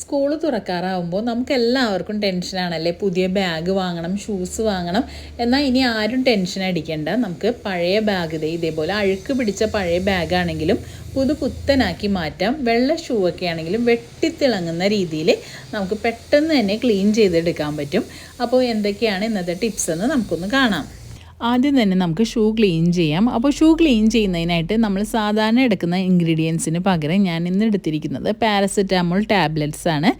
School തുറക്കാറാവുമ്പോൾ നമുക്ക് എല്ലാവർക്കും ടെൻഷനാണല്ലേ? പുതിയ ബാഗ് വാങ്ങണം ഷൂസ് വാങ്ങണം. എന്നാൽ ഇനി ആരും ടെൻഷൻ അടിക്കേണ്ട. നമുക്ക് പഴയ ബാഗ് ഇതേപോലെ അഴുക്ക് പിടിച്ച പഴയ ബാഗാണെങ്കിലും പുതു പുത്തനാക്കി മാറ്റാം. വെള്ള ഷൂ ഒക്കെ ആണെങ്കിലും വെട്ടിത്തിളങ്ങുന്ന രീതിയിൽ നമുക്ക് പെട്ടെന്ന് തന്നെ ക്ലീൻ ചെയ്തെടുക്കാൻ പറ്റും. അപ്പോൾ എന്തൊക്കെയാണ് ഇന്നത്തെ ടിപ്സ് എന്ന് നമുക്കൊന്ന് കാണാം. ആദ്യം തന്നെ നമുക്ക് ഷൂ ക്ലീൻ ചെയ്യാം. അപ്പോൾ ഷൂ ക്ലീൻ ചെയ്യുന്നതിനായിട്ട് നമ്മൾ സാധാരണ എടുക്കുന്ന ഇൻഗ്രീഡിയൻസിന് പകരം ഞാൻ ഇന്ന് എടുത്തിരിക്കുന്നത് പാരസെറ്റാമോൾ ടാബ്ലറ്റ്സ് ആണ്.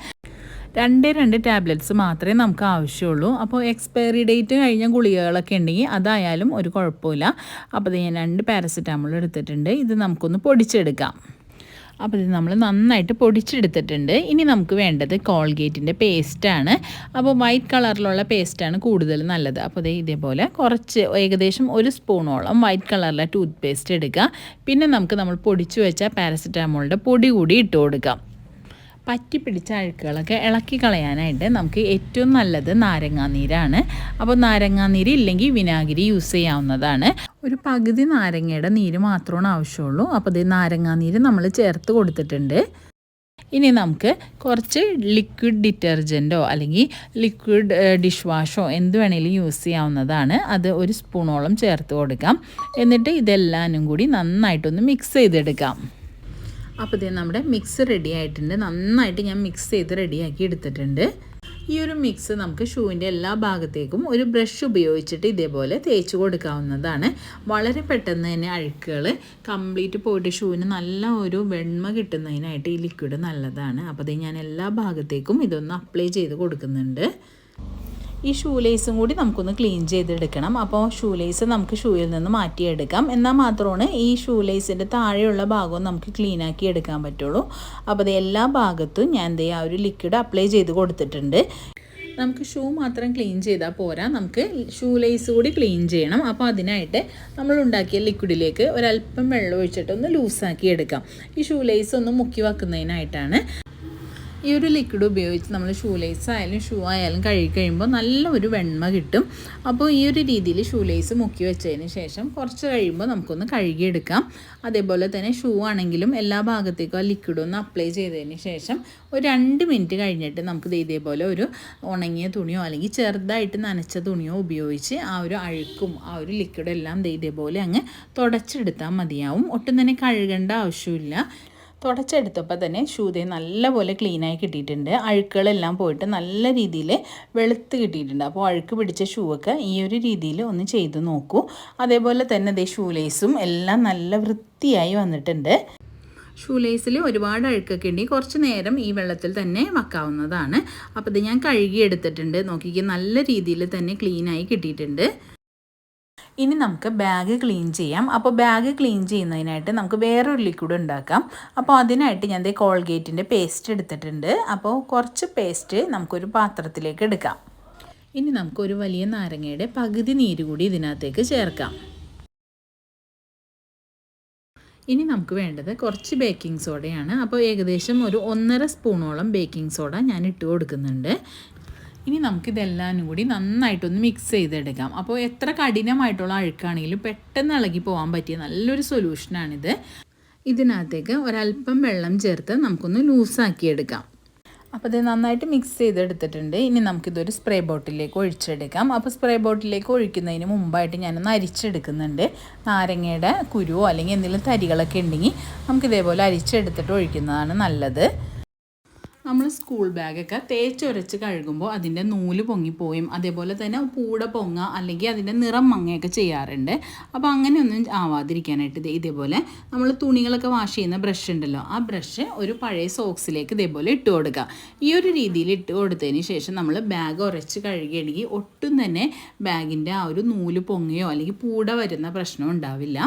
രണ്ട് രണ്ട് ടാബ്ലറ്റ്സ് മാത്രമേ നമുക്ക് ആവശ്യമുള്ളൂ. അപ്പോൾ എക്സ്പയറി ഡേറ്റ് കഴിഞ്ഞ ഗുളികകളൊക്കെ ഉണ്ടെങ്കിൽ അതായാലും ഒരു കുഴപ്പമില്ല. അപ്പോൾ ഞാൻ രണ്ട് പാരസെറ്റാമോൾ എടുത്തിട്ടുണ്ട്. ഇത് നമുക്കൊന്ന് പൊടിച്ചെടുക്കാം. അപ്പോൾ ഇത് നമ്മൾ നന്നായിട്ട് പൊടിച്ചെടുത്തിട്ടുണ്ട്. ഇനി നമുക്ക് വേണ്ടത് കോൾഗേറ്റിന്റെ പേസ്റ്റാണ്. അപ്പോൾ വൈറ്റ് കളറിലുള്ള പേസ്റ്റാണ് കൂടുതൽ നല്ലത്. അപ്പോൾ ദേ ഇതേപോലെ കുറച്ച് ഏകദേശം ഒരു സ്പൂണോളം വൈറ്റ് കളറിലെ ടൂത്ത് പേസ്റ്റ് എടുക്കുക. പിന്നെ നമുക്ക് നമ്മൾ പൊടിച്ചു വെച്ച പാരസെറ്റാമോളിന്റെ പൊടി കൂടി ഇട്ട് കൊടുക്കാം. പറ്റി പിടിച്ച അഴുക്കുകളൊക്കെ ഇളക്കി കളയാനായിട്ട് നമുക്ക് ഏറ്റവും നല്ലത് നാരങ്ങാനീരാണ്. അപ്പോൾ നാരങ്ങാനീര് ഇല്ലെങ്കിൽ വിനാഗിരി യൂസ് ചെയ്യാവുന്നതാണ്. ഒരു പകുതി നാരങ്ങയുടെ നീര് മാത്രമാണ് ആവശ്യമുള്ളൂ. അപ്പോൾ ഇത് നാരങ്ങാനീര് നമ്മൾ ചേർത്ത് കൊടുത്തിട്ടുണ്ട്. ഇനി നമുക്ക് കുറച്ച് ലിക്വിഡ് ഡിറ്റർജന്റോ അല്ലെങ്കിൽ ലിക്വിഡ് ഡിഷ് വാഷോ എന്ത് വേണേലും യൂസ് ചെയ്യാവുന്നതാണ്. അത് ഒരു സ്പൂണോളം ചേർത്ത് കൊടുക്കാം. എന്നിട്ട് ഇതെല്ലാനും കൂടി നന്നായിട്ടൊന്ന് മിക്സ് ചെയ്തെടുക്കാം. അപ്പോൾ ഇത് നമ്മുടെ മിക്സ് റെഡി ആയിട്ടുണ്ട്. നന്നായിട്ട് ഞാൻ മിക്സ് ചെയ്ത് റെഡിയാക്കി എടുത്തിട്ടുണ്ട്. ഈ ഒരു മിക്സ് നമുക്ക് ഷൂവിന്റെ എല്ലാ ഭാഗത്തേക്കും ഒരു ബ്രഷ് ഉപയോഗിച്ചിട്ട് ഇതേപോലെ തേച്ച് കൊടുക്കാവുന്നതാണ്. വളരെ പെട്ടെന്ന് തന്നെ അഴുക്കുകൾ കംപ്ലീറ്റ് പോയിട്ട് ഷൂവിന് നല്ല ഒരു വെണ്മ കിട്ടുന്നതിനായിട്ട് ഈ ലിക്വിഡ് നല്ലതാണ്. അപ്പോൾ ഞാൻ എല്ലാ ഭാഗത്തേക്കും ഇതൊന്ന് അപ്ലൈ ചെയ്ത് കൊടുക്കുന്നുണ്ട്. ഈ ഷൂ ലേസും കൂടി നമുക്കൊന്ന് ക്ലീൻ ചെയ്തെടുക്കണം. അപ്പോൾ ഷൂ ലേസ് നമുക്ക് ഷൂയിൽ നിന്ന് മാറ്റിയെടുക്കാം. എന്നാൽ മാത്രമാണ് ഈ ഷൂ ലേസിന്റെ താഴെയുള്ള ഭാഗവും നമുക്ക് ക്ലീൻ ആക്കി എടുക്കാൻ പറ്റുള്ളൂ. അപ്പോൾ അത് എല്ലാ ഭാഗത്തും ഞാൻ ദേ ആ ഒരു ലിക്വിഡ് അപ്ലൈ ചെയ്ത് കൊടുത്തിട്ടുണ്ട്. നമുക്ക് ഷൂ മാത്രം ക്ലീൻ ചെയ്താൽ പോരാ. നമുക്ക് ഷൂ ലേസ് കൂടി ക്ലീൻ ചെയ്യണം. അപ്പോൾ അതിനായിട്ട് നമ്മൾ ഉണ്ടാക്കിയ ലിക്വിഡിലേക്ക് ഒരല്പം വെള്ളം ഒഴിച്ചിട്ട് ഒന്ന് ലൂസാക്കി എടുക്കാം. ഈ ഷൂ ലേസ് ഒന്ന് മുക്കി വെക്കുന്നതിനായിട്ടാണ്. ഈ ഒരു ലിക്വിഡ് ഉപയോഗിച്ച് നമ്മൾ ഷൂ ലേസ് ആയാലും ഷൂ ആയാലും കഴുകി കഴിയുമ്പോൾ നല്ല ഒരു വെണ്മ കിട്ടും. അപ്പോൾ ഈ ഒരു രീതിയിൽ ഷൂ ലേസ് മുക്കി വെച്ചതിന് ശേഷം കുറച്ച് കഴിയുമ്പോൾ നമുക്കൊന്ന് കഴുകിയെടുക്കാം. അതേപോലെ തന്നെ ഷൂ ആണെങ്കിലും എല്ലാ ഭാഗത്തേക്കും ആ ലിക്വിഡ് ഒന്ന് അപ്ലൈ ചെയ്തതിന് ശേഷം ഒരു രണ്ട് മിനിറ്റ് കഴിഞ്ഞിട്ട് നമുക്ക് ഇതേപോലെ ഒരു ഉണങ്ങിയ തുണിയോ അല്ലെങ്കിൽ ചെറുതായിട്ട് നനച്ച തുണിയോ ഉപയോഗിച്ച് ആ ഒരു അഴുക്കും ആ ഒരു ലിക്വിഡ് എല്ലാം ഇതേപോലെ അങ്ങ് തുടച്ചെടുത്താൽ മതിയാവും. ഒട്ടും തന്നെ കഴുകേണ്ട ആവശ്യമില്ല. തുടച്ചെടുത്തപ്പോൾ തന്നെ ഷൂതെ നല്ലപോലെ ക്ലീനായി കിട്ടിയിട്ടുണ്ട്. അഴുക്കുകളെല്ലാം പോയിട്ട് നല്ല രീതിയിൽ വെളുത്ത് കിട്ടിയിട്ടുണ്ട്. അപ്പോൾ അഴുക്ക് പിടിച്ച ഷൂവൊക്കെ ഈ ഒരു രീതിയിൽ ഒന്ന് ചെയ്ത് നോക്കൂ. അതേപോലെ തന്നെ ദേ ഷൂലേസും എല്ലാം നല്ല വൃത്തിയായി വന്നിട്ടുണ്ട്. ഷൂ ലേസിൽ ഒരുപാട് അഴുക്കൊക്കെ ഉണ്ടെങ്കിൽ കുറച്ച് നേരം ഈ വെള്ളത്തിൽ തന്നെ വെക്കാവുന്നതാണ്. അപ്പോൾ ഇത് ഞാൻ കഴുകിയെടുത്തിട്ടുണ്ട് നോക്കിക്ക് നല്ല രീതിയിൽ തന്നെ ക്ലീനായി കിട്ടിയിട്ടുണ്ട്. ഇനി നമുക്ക് ബാഗ് ക്ലീൻ ചെയ്യാം. അപ്പോൾ ബാഗ് ക്ലീൻ ചെയ്യുന്നതിനായിട്ട് നമുക്ക് വേറൊരു ലിക്വിഡ് ഉണ്ടാക്കാം. അപ്പോൾ അതിനായിട്ട് ഞാൻ കോൾഗേറ്റിന്റെ പേസ്റ്റ് എടുത്തിട്ടുണ്ട്. അപ്പോൾ കുറച്ച് പേസ്റ്റ് നമുക്കൊരു പാത്രത്തിലേക്ക് എടുക്കാം. ഇനി നമുക്കൊരു വലിയ നാരങ്ങയുടെ പകുതി നീര് കൂടി ഇതിനകത്തേക്ക് ചേർക്കാം. ഇനി നമുക്ക് വേണ്ടത് കുറച്ച് ബേക്കിംഗ് സോഡയാണ് അപ്പോൾ ഏകദേശം ഒരു ഒന്നര സ്പൂണോളം ബേക്കിംഗ് സോഡ ഞാൻ ഇട്ട് കൊടുക്കുന്നുണ്ട്. ഇനി നമുക്കിതെല്ലാം കൂടി നന്നായിട്ടൊന്ന് മിക്സ് ചെയ്തെടുക്കാം. അപ്പോൾ എത്ര കഠിനമായിട്ടുള്ള അഴുക്കാണെങ്കിലും പെട്ടെന്ന് ഇളകി പോകാൻ പറ്റിയ നല്ലൊരു സൊല്യൂഷനാണിത് ഇതിനകത്തേക്ക് ഒരല്പം വെള്ളം ചേർത്ത് നമുക്കൊന്ന് ലൂസാക്കി എടുക്കാം അപ്പോൾ ഇത് നന്നായിട്ട് മിക്സ് ചെയ്തെടുത്തിട്ടുണ്ട്. ഇനി നമുക്കിതൊരു സ്പ്രേ ബോട്ടിലേക്ക് ഒഴിച്ചെടുക്കാം. അപ്പോൾ സ്പ്രേ ബോട്ടിലേക്ക് ഒഴിക്കുന്നതിന് മുമ്പായിട്ട് ഞാനൊന്ന് അരിച്ചെടുക്കുന്നുണ്ട്. നാരങ്ങയുടെ കുരുവോ അല്ലെങ്കിൽ എന്തെങ്കിലും തരികളൊക്കെ ഉണ്ടെങ്കിൽ നമുക്കിതേപോലെ അരിച്ചെടുത്തിട്ട് ഒഴിക്കുന്നതാണ് നല്ലത്. നമ്മൾ സ്കൂൾ ബാഗൊക്കെ തേച്ചൊരച്ച് കഴുകുമ്പോൾ അതിന്റെ നൂൽ പൊങ്ങിപ്പോയും. അതേപോലെ തന്നെ പൂട പൊങ്ങ അല്ലെങ്കിൽ അതിന്റെ നിറം മങ്ങയൊക്കെ ചെയ്യാറുണ്ട്. അപ്പോൾ അങ്ങനെയൊന്നും ആവാതിരിക്കാനായിട്ട് ഇതേപോലെ നമ്മൾ തുണികളൊക്കെ വാഷ് ചെയ്യുന്ന ബ്രഷ് ഉണ്ടല്ലോ ആ ബ്രഷ് ഒരു പഴയ സോക്സിലേക്ക് ഇതേപോലെ ഇട്ട് കൊടുക്കുക. ഈ ഒരു രീതിയിൽ ഇട്ട് കൊടുത്തതിന് ശേഷം നമ്മൾ ബാഗ് ഉരച്ച് കഴുകിയെങ്കിൽ ഒട്ടും തന്നെ ബാഗിന്റെ ആ ഒരു നൂൽ പൊങ്ങയോ അല്ലെങ്കിൽ പൂട വരുന്ന പ്രശ്നം ഉണ്ടാവില്ല.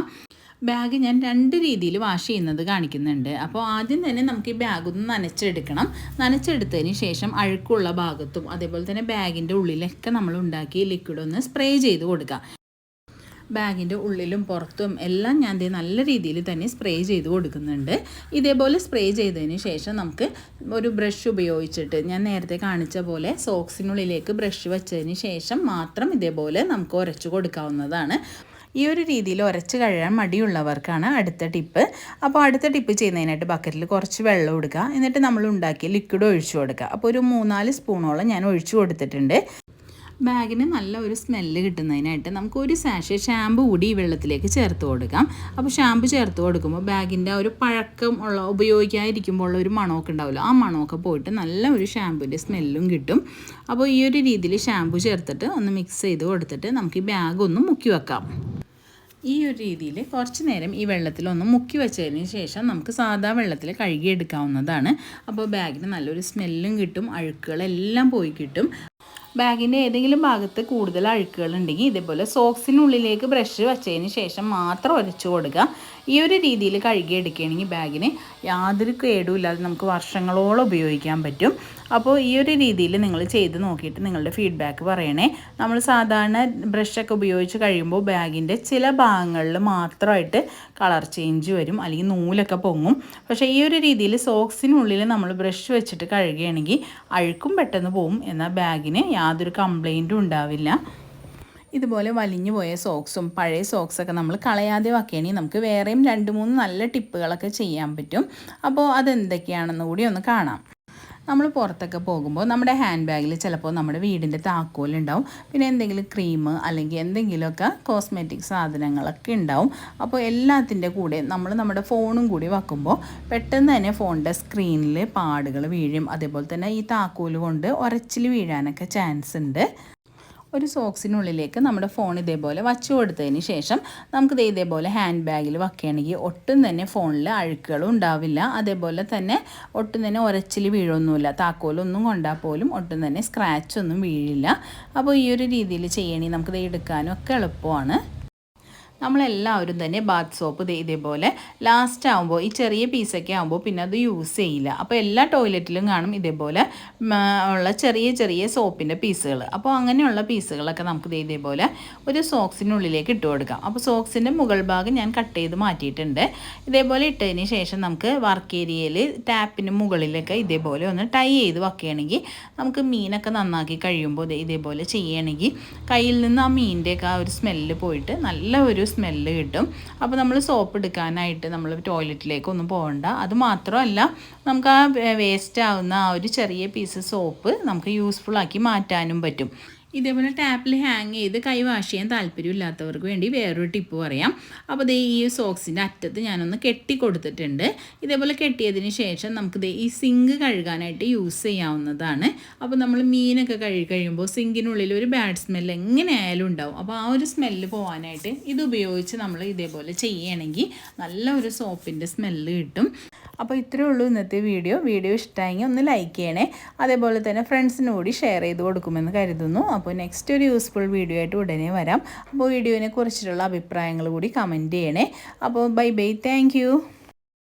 ബാഗ് ഞാൻ രണ്ട് രീതിയിൽ വാഷ് ചെയ്യുന്നത് കാണിക്കുന്നുണ്ട്. അപ്പോൾ ആദ്യം തന്നെ നമുക്ക് ഈ ബാഗ് ഒന്ന് നനച്ചെടുക്കണം. നനച്ചെടുത്തതിന് ശേഷം അഴുക്കുള്ള ഭാഗത്തും അതേപോലെ തന്നെ ബാഗിന്റെ ഉള്ളിലൊക്കെ നമ്മൾ ഉണ്ടാക്കി ലിക്വിഡ് ഒന്ന് സ്പ്രേ ചെയ്ത് കൊടുക്കുക. ബാഗിന്റെ ഉള്ളിലും പുറത്തും എല്ലാം ഞാൻ നല്ല രീതിയിൽ തന്നെ സ്പ്രേ ചെയ്ത് കൊടുക്കുന്നുണ്ട്. ഇതേപോലെ സ്പ്രേ ചെയ്തതിന് ശേഷം നമുക്ക് ഒരു ബ്രഷ് ഉപയോഗിച്ചിട്ട് ഞാൻ നേരത്തെ കാണിച്ച പോലെ സോക്സിനുള്ളിലേക്ക് ബ്രഷ് വെച്ചതിന് ശേഷം മാത്രം ഇതേപോലെ നമുക്ക് ഉരച്ചു കൊടുക്കാവുന്നതാണ്. ഈ ഒരു രീതിയിൽ ഉരച്ച് കഴുകാൻ മടിയുള്ളവർക്കാണ് അടുത്ത ടിപ്പ്. അപ്പോൾ അടുത്ത ടിപ്പ് ചെയ്യുന്നതിനായിട്ട് ബക്കറ്റിൽ കുറച്ച് വെള്ളം കൊടുക്കുക എന്നിട്ട് നമ്മൾ ഉണ്ടാക്കിയ ലിക്വിഡ് ഒഴിച്ചു കൊടുക്കുക. അപ്പോൾ ഒരു മൂന്നാൽ സ്പൂണോളം ഞാൻ ഒഴിച്ചു കൊടുത്തിട്ടുണ്ട്. ബാഗിന് നല്ല ഒരു സ്മെല്ല് കിട്ടുന്നതിനായിട്ട് നമുക്ക് ഒരു സാഷെ ഷാമ്പു കൂടി ഈ വെള്ളത്തിലേക്ക് ചേർത്ത് കൊടുക്കാം. അപ്പോൾ ഷാമ്പു ചേർത്ത് കൊടുക്കുമ്പോൾ ബാഗിന്റെ ഒരു പഴക്കം ഉള്ള ഉപയോഗിക്കാതിരിക്കുമ്പോൾ ഉള്ള ഒരു മണമൊക്കെ ഉണ്ടാവില്ല ആ മണമൊക്കെ പോയിട്ട് നല്ല ഒരു ഷാമ്പുവിന്റെ സ്മെല്ലും കിട്ടും. അപ്പോൾ ഈ ഒരു രീതിയിൽ ഷാമ്പു ചേർത്തിട്ട് ഒന്ന് മിക്സ് ചെയ്ത് കൊടുത്തിട്ട് നമുക്ക് ഈ ബാഗ് ഒന്ന് മുക്കി വെക്കാം. ഈ ഒരു രീതിയിൽ കുറച്ച് നേരം ഈ വെള്ളത്തിൽ ഒന്ന് മുക്കി വെച്ചതിന് ശേഷം നമുക്ക് സാധാ വെള്ളത്തിൽ കഴുകിയെടുക്കാവുന്നതാണ്. അപ്പോൾ ബാഗിന് നല്ലൊരു സ്മെല്ലും കിട്ടും അഴുക്കുകളെല്ലാം പോയി കിട്ടും. ബാഗിന്റെ ഏതെങ്കിലും ഭാഗത്ത് കൂടുതൽ അഴുക്കുകൾ ഉണ്ടെങ്കിൽ ഇതേപോലെ സോക്സിനുള്ളിലേക്ക് ബ്രഷ് വെച്ചതിന് ശേഷം മാത്രം ഉരച്ചു കൊടുക്കുക. ഈ ഒരു രീതിയിൽ കഴുകിയെടുക്കുകയാണെങ്കിൽ ബാഗിന് യാതൊരു കേടുമില്ലാതെ നമുക്ക് വർഷങ്ങളോളം ഉപയോഗിക്കാൻ പറ്റും. അപ്പോൾ ഈ ഒരു രീതിയിൽ നിങ്ങൾ ചെയ്ത് നോക്കിയിട്ട് നിങ്ങളുടെ ഫീഡ്ബാക്ക് പറയണേ. നമ്മൾ സാധാരണ ബ്രഷൊക്കെ ഉപയോഗിച്ച് കഴിയുമ്പോൾ ബാഗിന്റെ ചില ഭാഗങ്ങളിൽ മാത്രമായിട്ട് കളർ ചേഞ്ച് വരും അല്ലെങ്കിൽ നൂലൊക്കെ പൊങ്ങും. പക്ഷേ ഈ ഒരു രീതിയിൽ സോക്സിനുള്ളിൽ നമ്മൾ ബ്രഷ് വെച്ചിട്ട് കഴുകുകയാണെങ്കിൽ അഴുക്കും പെട്ടെന്ന് പോവും എന്നാൽ ബാഗിന് യാതൊരു കംപ്ലൈന്റും ഉണ്ടാവില്ല. ഇതുപോലെ വലിഞ്ഞു പോയ സോക്സും പഴയ സോക്സൊക്കെ നമ്മൾ കളയാതെ വയ്ക്കുകയാണെങ്കിൽ നമുക്ക് വേറെയും രണ്ട് മൂന്ന് നല്ല ടിപ്പുകളൊക്കെ ചെയ്യാൻ പറ്റും. അപ്പോൾ അതെന്തൊക്കെയാണെന്ന് കൂടി ഒന്ന് കാണാം. നമ്മൾ പുറത്തൊക്കെ പോകുമ്പോൾ നമ്മുടെ ഹാൻഡ് ബാഗിൽ ചിലപ്പോൾ നമ്മുടെ വീടിന്റെ താക്കോലുണ്ടാവും പിന്നെ എന്തെങ്കിലും ക്രീം അല്ലെങ്കിൽ എന്തെങ്കിലുമൊക്കെ കോസ്മെറ്റിക് സാധനങ്ങളൊക്കെ ഉണ്ടാവും. അപ്പോൾ എല്ലാത്തിന്റെ കൂടെ നമ്മൾ നമ്മുടെ ഫോണും കൂടി വെക്കുമ്പോൾ പെട്ടെന്ന് തന്നെ ഫോണിന്റെ സ്ക്രീനിൽ പാടുകൾ വീഴും. അതേപോലെ തന്നെ ഈ താക്കോൽ കൊണ്ട് ഉരച്ചിൽ വീഴാനൊക്കെ ചാൻസ് ഉണ്ട്. ഒരു സോക്സിനുള്ളിലേക്ക് നമ്മുടെ ഫോൺ ഇതേപോലെ വച്ചു കൊടുത്തതിന് ശേഷം നമുക്കിത് ഇതേപോലെ ഹാൻഡ് ബാഗിൽ വയ്ക്കുകയാണെങ്കിൽ ഒട്ടും തന്നെ ഫോണിൽ അഴുക്കുകളും ഉണ്ടാവില്ല. അതേപോലെ തന്നെ ഒട്ടും തന്നെ ഉരച്ചിൽ വീഴൊന്നുമില്ല. താക്കോലൊന്നും കൊണ്ടാൽ പോലും ഒട്ടും തന്നെ സ്ക്രാച്ച് ഒന്നും വീഴില്ല. അപ്പോൾ ഈ ഒരു രീതിയിൽ ചെയ്യണമെങ്കിൽ നമുക്കിത് എടുക്കാനും ഒക്കെ എളുപ്പമാണ്. നമ്മളെല്ലാവരും തന്നെ ബാത്ത് സോപ്പ് ഇതേപോലെ ലാസ്റ്റ് ആകുമ്പോൾ ഈ ചെറിയ പീസൊക്കെ ആകുമ്പോൾ പിന്നെ അത് യൂസ് ചെയ്യില്ല. അപ്പോൾ എല്ലാ ടോയ്ലറ്റിലും കാണും ഇതേപോലെ ഉള്ള ചെറിയ ചെറിയ സോപ്പിന്റെ പീസുകൾ അപ്പോൾ അങ്ങനെയുള്ള പീസുകളൊക്കെ നമുക്ക് ഇതേപോലെ ഒരു സോക്സിനുള്ളിലേക്ക് ഇട്ട് കൊടുക്കാം. അപ്പോൾ സോക്സിന്റെ മുകൾ ഭാഗം ഞാൻ കട്ട് ചെയ്ത് മാറ്റിയിട്ടുണ്ട്. ഇതേപോലെ ഇട്ടതിന് ശേഷം നമുക്ക് വർക്ക് ഏരിയയിൽ ടാപ്പിന് മുകളിലൊക്കെ ഇതേപോലെ ഒന്ന് ടൈ ചെയ്ത് വെക്കുകയാണെങ്കിൽ നമുക്ക് മീനൊക്കെ നന്നാക്കി കഴിയുമ്പോൾ ഇതേപോലെ ചെയ്യുകയാണെങ്കിൽ കയ്യിൽ നിന്ന് ആ മീനിന്റെയൊക്കെ ആ ഒരു സ്മെല്ല് പോയിട്ട് നല്ല ഒരു സ്മെല്ല് കിട്ടും. അപ്പോൾ നമ്മൾ സോപ്പ് എടുക്കാനായിട്ട് നമ്മൾ ടോയ്ലറ്റിലേക്കൊന്നും പോകണ്ട അത് മാത്രമല്ല നമുക്ക് ആ വേസ്റ്റ് ആവുന്ന ആ ഒരു ചെറിയ പീസ് സോപ്പ് നമുക്ക് യൂസ്ഫുൾ ആക്കി മാറ്റാനും പറ്റും. ഇതേപോലെ ടാപ്പിൽ ഹാങ് ചെയ്ത് കൈ വാഷ് ചെയ്യാൻ താല്പര്യമില്ലാത്തവർക്ക് വേണ്ടി വേറൊരു ടിപ്പ് പറയാം. അപ്പോൾ ദേ ഈ സോക്സിന്റെ അറ്റത്ത് ഞാനൊന്ന് കെട്ടി കൊടുത്തിട്ടുണ്ട്. ഇതേപോലെ കെട്ടിയതിന് ശേഷം നമുക്ക് ദേ ഈ സിങ്ക് കഴുകാനായിട്ട് യൂസ് ചെയ്യാവുന്നതാണ്. അപ്പോൾ നമ്മൾ മീനൊക്കെ കഴുകി കഴിയുമ്പോൾ സിങ്കിനുള്ളിൽ ഒരു ബാഡ് സ്മെല്ല് എങ്ങനെയായാലും ഉണ്ടാവും. അപ്പോൾ ആ ഒരു സ്മെല്ല് പോകാനായിട്ട് ഇത് ഉപയോഗിച്ച് നമ്മൾ ഇതേപോലെ ചെയ്യണമെങ്കിൽ നല്ല ഒരു സോപ്പിന്റെ സ്മെല്ല് കിട്ടും. അപ്പോൾ ഇത്രയേ ഉള്ളൂ ഇന്നത്തെ വീഡിയോ. വീഡിയോ ഇഷ്ടമായെങ്കിൽ ഒന്ന് ലൈക്ക് ചെയ്യണേ. അതേപോലെ തന്നെ ഫ്രണ്ട്സിനും കൂടി ഷെയർ ചെയ്ത് കൊടുക്കുമെന്ന് കരുതുന്നു. അപ്പോൾ നെക്സ്റ്റ് ഒരു യൂസ്ഫുൾ വീഡിയോ ആയിട്ട് ഉടനെ വരാം. അപ്പോൾ വീഡിയോനെ കുറിച്ചിട്ടുള്ള അഭിപ്രായങ്ങൾ കൂടി കമന്റ് ചെയ്യണേ. അപ്പോൾ ബൈ ബൈ താങ്ക്